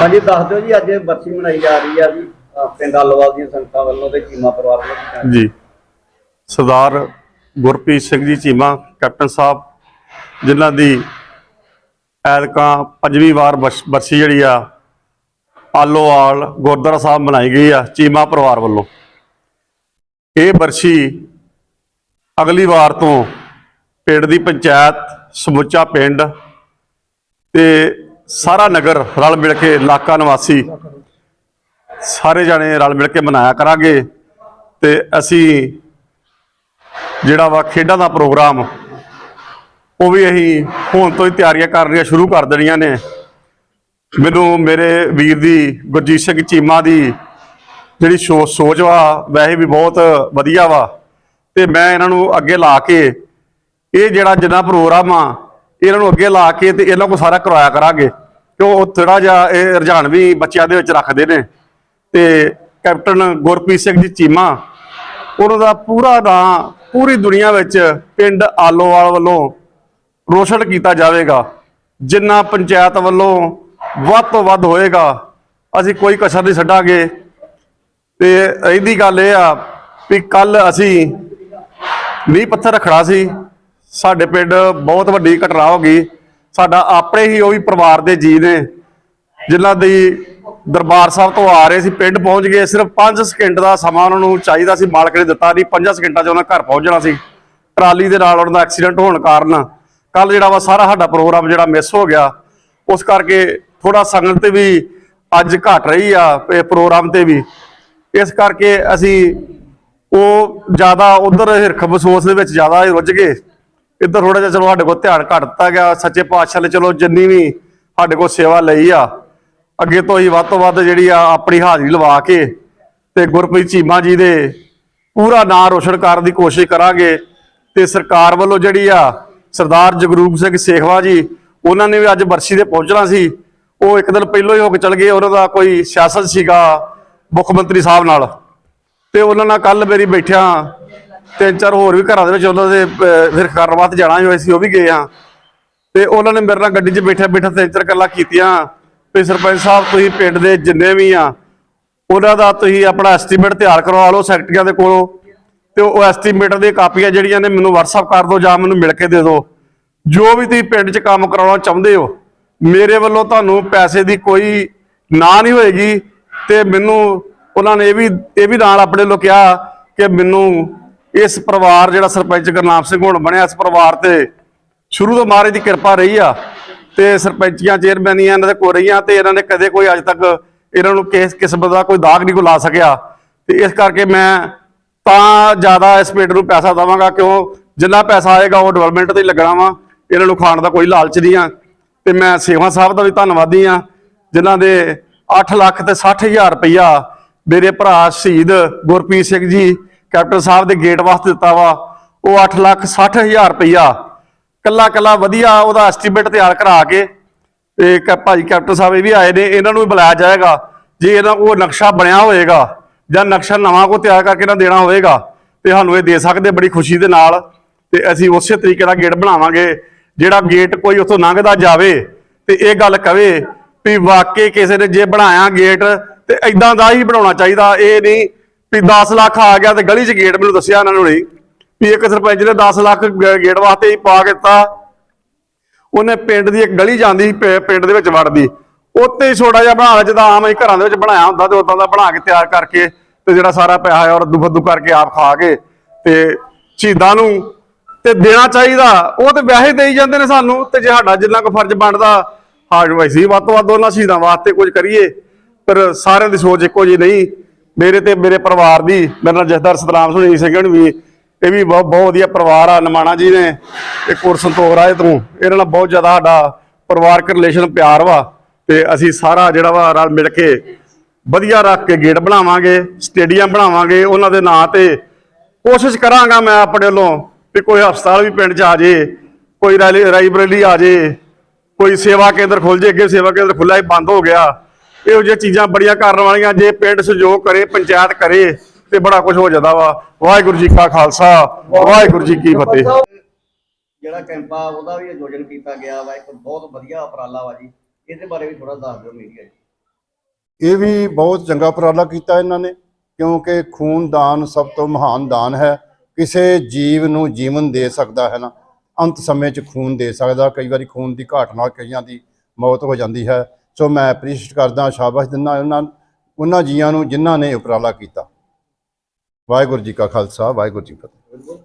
ਹਾਂਜੀ, ਦੱਸ ਦਿਓ ਜੀ, ਅੱਜ ਬਰਸੀ ਮਨਾਈ ਜਾ ਰਹੀ ਆ ਜੀ ਪਿੰਡ ਆਲੋਵਾਲ ਦੀਆਂ ਸੰਗਤਾਂ ਵੱਲੋਂ ਤੇ ਚੀਮਾ ਪਰਿਵਾਰ ਵੱਲੋਂ ਜੀ ਸਰਦਾਰ ਗੁਰਪ੍ਰੀਤ ਸਿੰਘ ਜੀ ਚੀਮਾ, ਕੈਪਟਨ ਸਾਹਿਬ, ਜਿਨ੍ਹਾਂ ਦੀ ਐਤਕਾਂ ਪੰਜਵੀਂ ਵਾਰ ਬਰਸੀ ਜਿਹੜੀ ਆ, ਆਲੋਵਾਲ ਗੁਰਦੁਆਰਾ ਸਾਹਿਬ ਮਨਾਈ ਗਈ ਆ, ਚੀਮਾ ਪਰਿਵਾਰ ਵੱਲੋਂ। ਇਹ ਬਰਸੀ ਅਗਲੀ ਵਾਰ ਤੋਂ ਪਿੰਡ ਦੀ ਪੰਚਾਇਤ ਸਮੁੱਚਾ ਪਿੰਡ ਤੇ ਸਾਰਾ ਨਗਰ ਰਲ ਮਿਲ ਕੇ ਇਲਾਕਾ ਨਿਵਾਸੀ ਸਾਰੇ ਜਾਣੇ ਰਲ ਮਿਲ ਕੇ ਮਨਾਇਆ ਕਰਾਂਗੇ ਤੇ ਅਸੀਂ ਜਿਹੜਾ ਵਾ ਖੇਡਾਂ ਦਾ ਪ੍ਰੋਗਰਾਮ, ਉਹ ਵੀ ਅਸੀਂ ਹੁਣ ਤੋਂ ਹੀ ਤਿਆਰੀਆਂ ਕਰਨੀਆਂ ਸ਼ੁਰੂ ਕਰ ਦੇਣੀਆਂ ਨੇ। ਮੈਨੂੰ ਮੇਰੇ ਵੀਰ ਦੀ, ਗੁਰਜੀਤ ਸਿੰਘ ਚੀਮਾ ਦੀ ਜਿਹੜੀ ਸੋ- ਸੋਚ ਵਾ, ਵੈਸੇ ਵੀ ਬਹੁਤ ਵਧੀਆ ਵਾ ਤੇ ਮੈਂ ਇਹਨਾਂ ਨੂੰ ਅੱਗੇ ਲਾ ਕੇ ਇਹ ਜਿਹੜਾ ਜਿੰਨਾ ਪ੍ਰੋਗਰਾਮ ਆ, ਇਹਨਾਂ ਨੂੰ ਅੱਗੇ ਲਾ ਕੇ ਤੇ ਇਹਨਾਂ ਕੋਲ ਸਾਰਾ ਕਰਵਾਇਆ ਕਰਾਂਗੇ। ਕਿਉਂ ਉਹ ਥੋੜਾ ਜਿਹਾ ਇਹ ਰੁਝਾਨ ਵੀ ਬੱਚਿਆਂ ਦੇ ਵਿੱਚ ਰੱਖਦੇ ਨੇ। ਤੇ ਕੈਪਟਨ ਗੁਰਪ੍ਰੀਤ ਸਿੰਘ ਜੀ ਚੀਮਾ, ਉਹਨਾਂ ਦਾ ਪੂਰਾ ਨਾਂ, ਪੂਰੀ ਦੁਨੀਆ ਵਿੱਚ ਪਿੰਡ ਆਲੋਵਾਲ ਵੱਲੋਂ ਰੋਸ਼ਨ ਕੀਤਾ ਜਾਵੇਗਾ। ਜਿੰਨਾ ਪੰਚਾਇਤ ਵੱਲੋਂ ਵੱਧ ਤੋਂ ਵੱਧ ਹੋਏਗਾ, ਅਸੀਂ ਕੋਈ ਕਸਰ ਨਹੀਂ ਛੱਡਾਂਗੇ। ਤੇ ਇਹਦੀ ਗੱਲ ਇਹ ਆ ਵੀ ਕੱਲ ਅਸੀਂ ਨੀਂਹ ਪੱਥਰ ਰੱਖਣਾ ਸੀ। ਸਾਡੇ ਪਿੰਡ ਬਹੁਤ ਵੱਡੀ ਘਟਨਾ ਹੋ ਗਈ। ਸਾਡਾ ਆਪਣੇ ਹੀ ਉਹ ਵੀ ਪਰਿਵਾਰ ਦੇ ਜੀ ਨੇ, ਜਿਨ੍ਹਾਂ ਦੀ ਦਰਬਾਰ ਸਾਹਿਬ ਤੋਂ ਆ ਰਹੇ ਸੀ, ਪਿੰਡ ਪਹੁੰਚ ਗਏ, ਸਿਰਫ 5 ਸਕਿੰਟ ਦਾ ਸਮਾਂ ਉਹਨਾਂ ਨੂੰ ਚਾਹੀਦਾ ਸੀ, ਮਾਲਕ ਨੇ ਦਿੱਤਾ ਨਹੀਂ 5 ਸਕਿੰਟਾਂ 'ਚ ਉਹਨਾਂ ਘਰ ਪਹੁੰਚਣਾ ਸੀ। ਟਰਾਲੀ ਦੇ ਨਾਲ ਉਹਨਾਂ ਦਾ ਐਕਸੀਡੈਂਟ ਹੋਣ ਕਾਰਨ ਕੱਲ ਜਿਹੜਾ ਵਾ ਸਾਰਾ ਸਾਡਾ ਪ੍ਰੋਗਰਾਮ ਜਿਹੜਾ ਮਿਸ ਹੋ ਗਿਆ, ਉਸ ਕਰਕੇ ਥੋੜਾ ਸੰਗਤ ਤੇ ਵੀ ਅੱਜ ਘਟ ਰਹੀ ਆ, ਇਹ ਪ੍ਰੋਗਰਾਮ ਤੇ ਵੀ। ਇਸ ਕਰਕੇ ਅਸੀਂ ਉਹ ਜ਼ਿਆਦਾ ਉਧਰ ਹਿਰਖ ਬਸੋਸ ਦੇ ਵਿੱਚ ਜ਼ਿਆਦਾ ਰੁੱਝ ਗਏ। ਇੱਧਰ ਥੋੜਾ ਜਿਹਾ ਚਲੋ ਸਾਡੇ ਕੋਲ ਧਿਆਨ ਘੱਟ ਦਿੱਤਾ ਗਿਆ, ਸੱਚੇ ਪਾਤਸ਼ਾਹ ਨੇ ਚਲੋ ਜਿੰਨੀ ਵੀ ਸਾਡੇ ਕੋਲ ਸੇਵਾ ਲਈ ਆ, ਅੱਗੇ ਤੋਂ ਹੀ ਵੱਧ ਤੋਂ ਵੱਧ ਜਿਹੜੀ ਆ ਆਪਣੀ ਹਾਜ਼ਰੀ ਲਵਾ ਕੇ ਤੇ ਗੁਰਪ੍ਰੀਤ ਚੀਮਾ ਜੀ ਦੇ ਪੂਰਾ ਨਾਂ ਰੋਸ਼ਨ ਕਰਨ ਦੀ ਕੋਸ਼ਿਸ਼ ਕਰਾਂਗੇ ਤੇ ਸਰਕਾਰ ਵੱਲੋਂ ਜਿਹੜੀ ਆ ਸਰਦਾਰ ਜਗਰੂਪ ਸਿੰਘ ਸੇਖਵਾ ਜੀ, ਉਹਨਾਂ ਨੇ ਵੀ ਅੱਜ ਬਰਸੀ ਤੇ ਪਹੁੰਚਣਾ ਸੀ, ਉਹ ਇੱਕ ਦਿਨ ਪਹਿਲਾਂ ਹੀ ਹੋ ਕੇ ਚਲ ਗਏ, ਉਹਨਾਂ ਦਾ ਕੋਈ ਸਿਆਸਤ ਸੀਗਾ ਮੁੱਖ ਮੰਤਰੀ ਸਾਹਿਬ ਨਾਲ ਤੇ ਉਹਨਾਂ ਨਾਲ ਕੱਲ ਮੇਰੀ ਬੈਠਿਆ ਤਿੰਨ ਚਾਰ ਹੋਰ ਵੀ ਘਰਾਂ ਦੇ ਵਿੱਚ ਉਹਨਾਂ ਦੇ ਫਿਰ ਕਰਨ ਜਾਣਾ ਹੋਇਆ ਸੀ ਉਹ ਵੀ ਗਏ ਹਾਂ। ਤੇ ਉਹਨਾਂ ਨੇ ਮੇਰੇ ਨਾਲ ਗੱਡੀ 'ਚ ਬੈਠਾ ਬੈਠਾ ਤਿੰਨ ਚਾਰ ਗੱਲਾਂ ਕੀਤੀਆਂ। ਵੀ ਸਰਪੰਚ ਸਾਹਿਬ, ਤੁਸੀਂ ਪਿੰਡ ਦੇ ਜਿੰਨੇ ਵੀ ਆ, ਉਹਨਾਂ ਦਾ ਤੁਸੀਂ ਆਪਣਾ ਐਸਟੀਮੇਟ ਤਿਆਰ ਕਰਵਾ ਲਓ ਸੈਕਟਰੀਆਂ ਦੇ ਕੋਲੋਂ। ਤੇ ਉਹ ਐਸਟੀਮੇਟ ਦੀਆਂ ਕਾਪੀਆਂ ਜਿਹੜੀਆਂ ਨੇ, ਮੈਨੂੰ WhatsApp ਕਰ ਦਿਓ ਜਾਂ ਮੈਨੂੰ ਮਿਲ ਕੇ ਦੇ ਦਿਓ। ਜੋ ਵੀ ਤੁਸੀਂ ਪਿੰਡ 'ਚ ਕੰਮ ਕਰਾਉਣਾ ਚਾਹੁੰਦੇ ਹੋ, ਮੇਰੇ ਵੱਲੋਂ ਤੁਹਾਨੂੰ ਪੈਸੇ ਦੀ ਕੋਈ ਨਾ ਨਹੀਂ ਹੋਏਗੀ। ਤੇ ਮੈਨੂੰ, ਉਹਨਾਂ ਨੇ ਇਹ ਵੀ ਇਹ ਵੀ ਨਾਲ ਆਪਣੇ ਵੱਲੋਂ ਕਿਹਾ ਕਿ ਮੈਨੂੰ ਇਸ ਪਰਿਵਾਰ ਜਿਹੜਾ ਸਰਪੰਚ ਗੁਰਨਾਮ ਸਿੰਘ ਹੁਣ ਬਣਿਆ, ਇਸ ਪਰਿਵਾਰ ਤੇ ਸ਼ੁਰੂ ਤੋਂ ਮਹਾਰਾਜ ਦੀ ਕਿਰਪਾ ਰਹੀ ਆ ਤੇ ਸਰਪੰਚੀਆਂ ਚੇਅਰਮੈਨੀਆਂ ਇਹਨਾਂ ਦੇ ਕੋਲ ਰਹੀਆਂ ਤੇ ਇਹਨਾਂ ਨੇ ਕਦੇ ਕੋਈ ਅੱਜ ਤੱਕ ਇਹਨਾਂ ਨੂੰ ਕਿਸ ਕਿਸਮ ਦਾ ਕੋਈ ਦਾਗ ਨਹੀਂ ਕੋ ਲਾ ਸਕਿਆ। ਤੇ ਇਸ ਕਰਕੇ ਮੈਂ ਤਾਂ ਜ਼ਿਆਦਾ ਇਸ ਪਿੰਡ ਨੂੰ ਪੈਸਾ ਦਵਾਂਗਾ, ਕਿਉਂ ਜਿੰਨਾ ਪੈਸਾ ਆਏਗਾ ਉਹ ਡਿਵੈਲਪਮੈਂਟ ਤੇ ਹੀ ਲੱਗਣਾ ਵਾ, ਇਹਨਾਂ ਨੂੰ ਖਾਣ ਦਾ ਕੋਈ ਲਾਲਚ ਨਹੀਂ ਆ। ਤੇ ਮੈਂ ਸੇਵਾ ਸਾਹਿਬ ਦਾ ਵੀ ਧੰਨਵਾਦੀ ਆ, ਜਿਨ੍ਹਾਂ ਦੇ 8 ਲੱਖ ਤੇ 60000 ਰੁਪਈਆ ਮੇਰੇ ਭਰਾ ਸ਼ਹੀਦ ਗੁਰਪ੍ਰੀਤ ਸਿੰਘ ਜੀ ਕੈਪਟਨ ਸਾਹਿਬ ਦੇ ਗੇਟ ਵਾਸਤੇ ਦਿੱਤਾ ਵਾ, ਉਹ 8 ਲੱਖ 60000 ਰੁਪਈਆ। ਕੱਲਾ ਕੱਲਾ ਵਧੀਆ ਉਹਦਾ ਐਸਟੀਮੇਟ ਤਿਆਰ ਕਰਾ ਕੇ ਤੇ ਕ- ਭਾਜੀ ਕੈਪਟਨ ਸਾਹਿਬ ਇਹ ਵੀ ਆਏ ਨੇ, ਇਹਨਾਂ ਨੂੰ ਵੀ ਬੁਲਾਇਆ ਜਾਏਗਾ। ਜੇ ਇਹਨਾਂ ਕੋਲ ਨਕਸ਼ਾ ਬਣਿਆ ਹੋਏਗਾ ਜਾਂ ਨਕਸ਼ਾ ਨਵਾਂ ਕੋ ਤਿਆਰ ਕਰਕੇ ਇਹਨਾਂ ਦੇਣਾ ਹੋਵੇਗਾ ਤੇ ਸਾਨੂੰ ਇਹ ਦੇ ਸਕਦੇ ਬੜੀ ਖੁਸ਼ੀ ਦੇ ਨਾਲ ਤੇ ਅਸੀਂ ਉਸੇ ਤਰੀਕੇ ਦਾ ਗੇਟ ਬਣਾਵਾਂਗੇ। ਜਿਹੜਾ ਗੇਟ ਕੋਈ ਉੱਥੋਂ ਲੰਘਦਾ ਜਾਵੇ ਤੇ ਇਹ ਗੱਲ ਕਵੇ ਵੀ ਵਾਕਈ ਕਿਸੇ ਨੇ ਜੇ ਬਣਾਇਆ ਗੇਟ ਤੇ ਐਦਾਂ ਦਾ ਹੀ ਬਣਾਉਣਾ ਚਾਹੀਦਾ, ਇਹ ਨਹੀਂ ਵੀ 10 ਲੱਖ ਆ ਗਿਆ ਤੇ ਗਲੀ 'ਚ ਗੇਟ ਮੈਨੂੰ ਦੱਸਿਆ ਇਹਨਾਂ ਨੂੰ ਨਹੀਂ ਵੀ ਇੱਕ ਸਰਪੰਚ ਨੇ 10 ਲੱਖ ਗੇਟ ਵਾਸਤੇ ਹੀ ਪਾ ਕੇ ਦਿੱਤਾ। ਉਹਨੇ ਪਿੰਡ ਦੀ ਇੱਕ ਗਲੀ ਜਾਂਦੀ ਪਿੰਡ ਦੇ ਵਿੱਚ ਵੜਦੀ। ਉੱਤੇ ਹੀ ਛੋਟਾ ਜਿਹਾ ਬਣਾ ਲਿਆ ਜਿੱਦਾਂ ਆਮ ਹੀ ਘਰਾਂ ਦੇ ਵਿੱਚ ਬਣਾਇਆ ਹੁੰਦਾ ਤੇ ਉਦਾਂ ਦਾ ਬਣਾ ਕੇ ਤਿਆਰ ਕਰਕੇ ਤੇ ਜਿਹੜਾ ਸਾਰਾ ਪੈਸਾ ਹੈ ਔਰ ਦੁੱਫਦੂ ਕਰਕੇ ਆਪ ਖਾ ਕੇ ਤੇ ਸ਼ਹੀਦਾਂ ਨੂੰ ਤੇ ਦੇਣਾ ਚਾਹੀਦਾ। ਉਹ ਤੇ ਵੈਸੇ ਦੇਈ ਜਾਂਦੇ ਨੇ ਸਾਨੂੰ ਤੇ ਜੇ ਸਾਡਾ ਜਿੰਨਾ ਕੁ ਫਰਜ਼ ਬਣਦਾ ਹਾਜ ਵੈਸੀ ਵੱਧ ਤੋਂ ਵੱਧ ਉਹਨਾਂ ਸ਼ਹੀਦਾਂ ਵਾਸਤੇ ਕੁਝ ਕਰੀਏ। ਪਰ ਸਾਰਿਆਂ ਦੀ ਸੋਚ ਇੱਕੋ ਜਿਹੀ ਨਹੀਂ। ਮੇਰੇ ਤੇ, ਮੇਰੇ ਪਰਿਵਾਰ ਦੀ, ਮੇਰੇ ਨਾਲ ਜਸਦਰ ਸਤਨਾਮ ਸੁਣੀ ਸਿੰਘ ਵੀ, ਇਹ ਵੀ ਬਹੁਤ ਬਹੁਤ ਵਧੀਆ ਪਰਿਵਾਰ ਆ, ਨਮਾਣਾ ਜੀ ਨੇ, ਇਹ ਕੋਰ ਸੰਤੋਖ ਰਾਏ ਤੋਂ ਇਹਨਾਂ ਨਾਲ ਬਹੁਤ ਜ਼ਿਆਦਾ ਸਾਡਾ ਪਰਿਵਾਰਕ ਰਿਲੇਸ਼ਨ ਪਿਆਰ ਵਾ, ਤੇ ਅਸੀਂ ਸਾਰਾ ਜਿਹੜਾ ਵਾ ਰਲ ਮਿਲ ਕੇ ਵਧੀਆ ਰੱਖ ਕੇ ਗੇਟ ਬਣਾਵਾਂਗੇ, ਸਟੇਡੀਅਮ ਬਣਾਵਾਂਗੇ, ਉਹਨਾਂ ਦੇ ਨਾਂ ਤੇ ਕੋਸ਼ਿਸ਼ ਕਰਾਂਗਾ ਮੈਂ ਆਪਣੇ ਵੱਲੋਂ ਵੀ ਕੋਈ ਹਸਪਤਾਲ ਵੀ ਪਿੰਡ 'ਚ ਆ ਜੇ, ਕੋਈ ਰੈਲੀ ਲਾਇਬ੍ਰੇਰੀ ਆ ਜੇ, ਕੋਈ ਸੇਵਾ ਕੇਂਦਰ ਖੁੱਲ ਜੇ, ਅੱਗੇ ਸੇਵਾ ਕੇਂਦਰ ਖੁੱਲਾ ਹੀ ਬੰਦ ਹੋ ਗਿਆ ਇਹੋ ਜਿਹੀਆਂ ਚੀਜ਼ਾਂ ਬੜੀਆਂ ਕਰਨ ਵਾਲੀਆਂ ਜੇ ਪਿੰਡ ਸਹਿਯੋਗ ਕਰੇ ਪੰਚਾਇਤ ਕਰੇ ਤੇ ਬੜਾ ਕੁਝ ਹੋ ਜਾਂਦਾ ਵਾ। ਵਾਹਿਗੁਰੂ ਜੀ ਕਾ ਖਾਲਸਾ ਵਾਹਿਗੁਰੂ ਜੀ ਕੀ ਫਤਿਹ। ਜਿਹੜਾ ਕੈਂਪ ਆ ਉਹਦਾ ਵੀ ਆਯੋਜਨ ਕੀਤਾ ਗਿਆ ਵਾ ਇੱਕ ਬਹੁਤ ਵਧੀਆ ਉਪਰਾਲਾ ਵਾ ਜੀ। ਇਹਦੇ ਬਾਰੇ ਵੀ ਥੋੜਾ ਦੱਸ ਦਿਓ ਮੀਡੀਆ ਜੀ। ਇਹ ਵੀ ਬਹੁਤ ਚੰਗਾ ਉਪਰਾਲਾ ਕੀਤਾ ਇਹਨਾਂ ਨੇ ਕਿਉਂਕਿ ਖੂਨਦਾਨ ਸਭ ਤੋਂ ਮਹਾਨ ਦਾਨ ਹੈ। ਕਿਸੇ ਜੀਵ ਨੂੰ ਜੀਵਨ ਦੇ ਸਕਦਾ ਹੈ ਨਾ ਅੰਤ ਸਮੇਂ 'ਚ ਖੂਨ ਦੇ ਸਕਦਾ ਕਈ ਵਾਰੀ ਖੂਨ ਦੀ ਘਾਟ ਨਾਲ ਕਈਆਂ ਦੀ ਮੌਤ ਹੋ ਜਾਂਦੀ ਹੈ। ਸੋ ਮੈਂ ਅਪਰੀਸ਼ੀਏਟ ਕਰਦਾ, ਸ਼ਾਬਾਸ਼ ਦਿੰਦਾ ਉਹਨਾਂ ਉਹਨਾਂ ਜੀਆਂ ਨੂੰ ਜਿਨ੍ਹਾਂ ਨੇ ਉਪਰਾਲਾ ਕੀਤਾ। ਵਾਹਿਗੁਰੂ ਜੀ ਕਾ ਖਾਲਸਾ, ਵਾਹਿਗੁਰੂ ਜੀ ਕੀ ਫਤਿਹ।